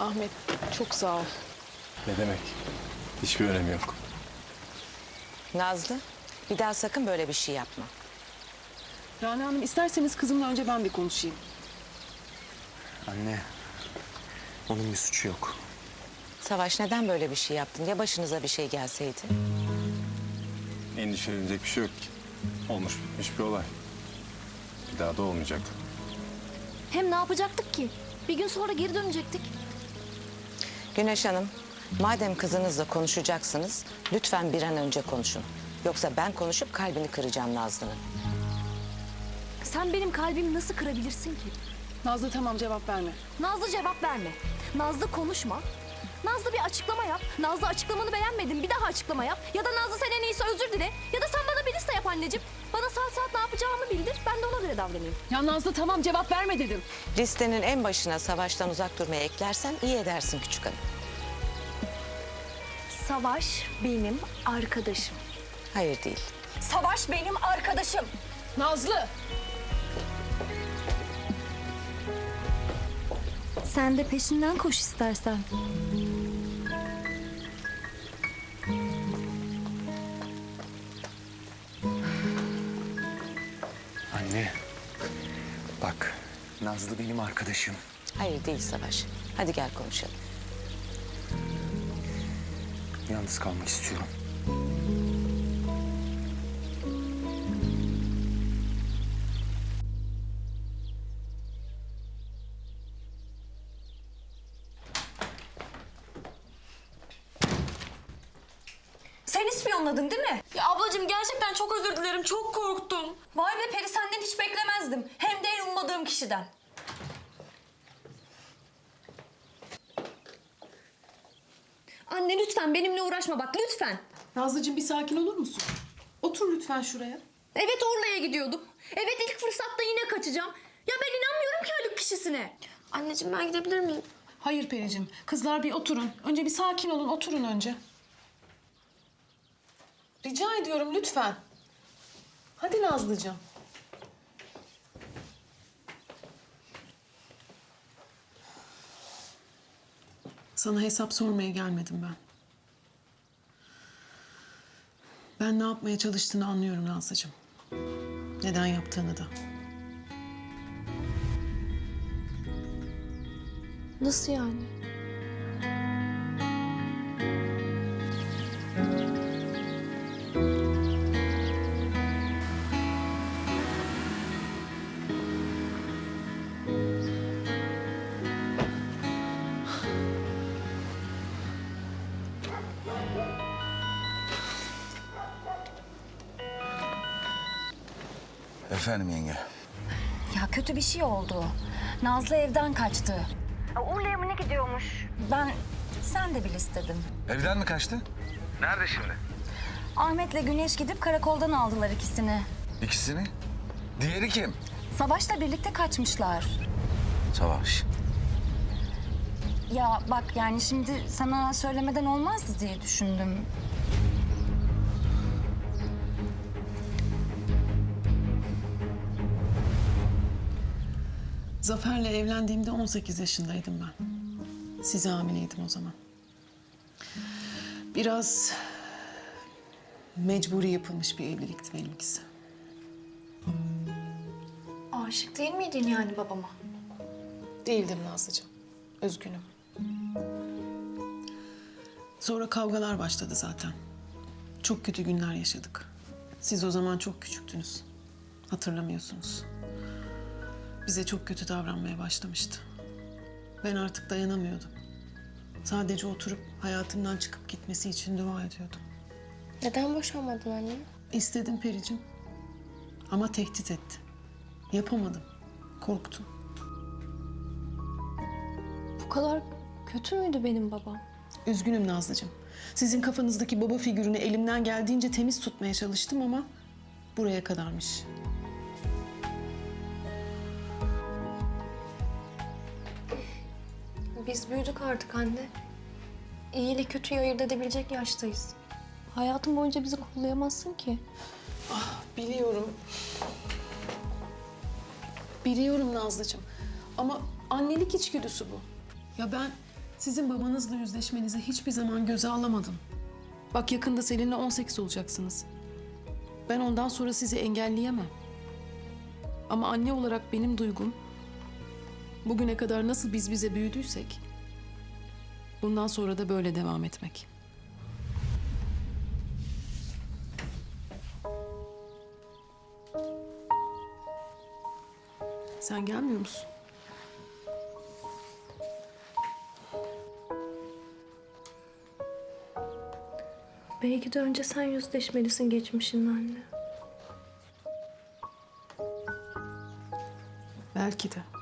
Ahmet çok sağ ol. Ne demek? Hiçbir önemi yok. Nazlı, bir daha sakın böyle bir şey yapma. Rana Hanım isterseniz kızımla önce ben bir konuşayım. Anne, onun bir suçu yok. Savaş neden böyle bir şey yaptın? Ya başınıza bir şey gelseydi? Endişelenecek bir şey yok ki. Olmuş bitmiş bir olay. Bir daha da olmayacak. Hem ne yapacaktık ki? Bir gün sonra geri dönecektik. Güneş Hanım, madem kızınızla konuşacaksınız, lütfen bir an önce konuşun. Yoksa ben konuşup kalbini kıracağım Nazlı'nın. Sen benim kalbimi nasıl kırabilirsin ki? Nazlı tamam cevap verme. Nazlı cevap verme. Nazlı konuşma. Nazlı bir açıklama yap. Nazlı açıklamanı beğenmedim. Bir daha açıklama yap. Ya da Nazlı sen en iyisi özür dile. Ya da sen bana bir liste yap anneciğim. Saat saat ne yapacağımı bildir. Ben de ona göre davranayım. Ya Nazlı tamam cevap verme dedim. Listenin en başına savaştan uzak durmayı eklersen iyi edersin küçük hanım. Savaş benim arkadaşım. Hayır değil. Savaş benim arkadaşım. Nazlı! Sen de peşinden koş istersen. Bak Nazlı benim arkadaşım. Hayır değil Savaş. Hadi gel konuşalım. Yalnız kalmak istiyorum. Sen ispiyonladın değil mi? Ya ablacığım gerçekten çok özür dilerim. Çok korktum. Vay be Peri senden hiç beklemezdim. Hem ummadığım kişiden. Anne lütfen benimle uğraşma bak lütfen. Nazlıcığım bir sakin olur musun? Otur lütfen şuraya. Evet Orla'ya gidiyordum. Evet ilk fırsatta yine kaçacağım. Ya ben inanmıyorum ki ölük kişisine. Anneciğim ben gidebilir miyim? Hayır Pericim. Kızlar bir oturun. Önce bir sakin olun. Oturun önce. Rica ediyorum lütfen. Hadi Nazlıcığım. Sana hesap sormaya gelmedim ben. Ben ne yapmaya çalıştığını anlıyorum Nazlıcığım. Neden yaptığını da. Nasıl yani? Efendim yenge. Ya kötü bir şey oldu. Nazlı evden kaçtı. Urla'ya mı ne gidiyormuş? Ben sen de bil istedim. Evden mi kaçtı? Nerede şimdi? Ahmet'le Güneş gidip karakoldan aldılar ikisini. İkisini. Diğeri kim? Savaş'la birlikte kaçmışlar. Savaş. Ya bak yani şimdi sana söylemeden olmazdı diye düşündüm. Zafer'le evlendiğimde 18 yaşındaydım ben. Size hamileydim o zaman. Biraz mecburi yapılmış bir evlilikti benimkisi. Aşık değil miydin yani babama? Değildim Nazlıcığım. Üzgünüm. Sonra kavgalar başladı zaten. Çok kötü günler yaşadık. Siz o zaman çok küçüktünüz. Hatırlamıyorsunuz. Bize çok kötü davranmaya başlamıştı. Ben artık dayanamıyordum. Sadece oturup hayatımdan çıkıp gitmesi için dua ediyordum. Neden boşanmadın anne? İstedim Pericim. Ama tehdit etti. Yapamadım. Korktum. Bu kadar kötü müydü benim babam? Üzgünüm Nazlıcığım. Sizin kafanızdaki baba figürünü elimden geldiğince temiz tutmaya çalıştım ama buraya kadarmış. Biz büyüdük artık anne. İyi kötüyü ayırt edebilecek yaştayız. Hayatım boyunca bizi kollayamazsın ki. Biliyorum. Biliyorum Nazlıcığım. Ama annelik içgüdüsü bu. Ya ben Sizin babanızla yüzleşmenizi hiçbir zaman göze alamadım. Bak yakında Selin'le 18 olacaksınız. Ben ondan sonra sizi engelleyemem. Ama anne olarak benim duygum bugüne kadar nasıl biz bize büyüdüysek bundan sonra da böyle devam etmek. Sen gelmiyor musun? Belki de önce sen yüzleşmelisin geçmişinle anne. Belki de.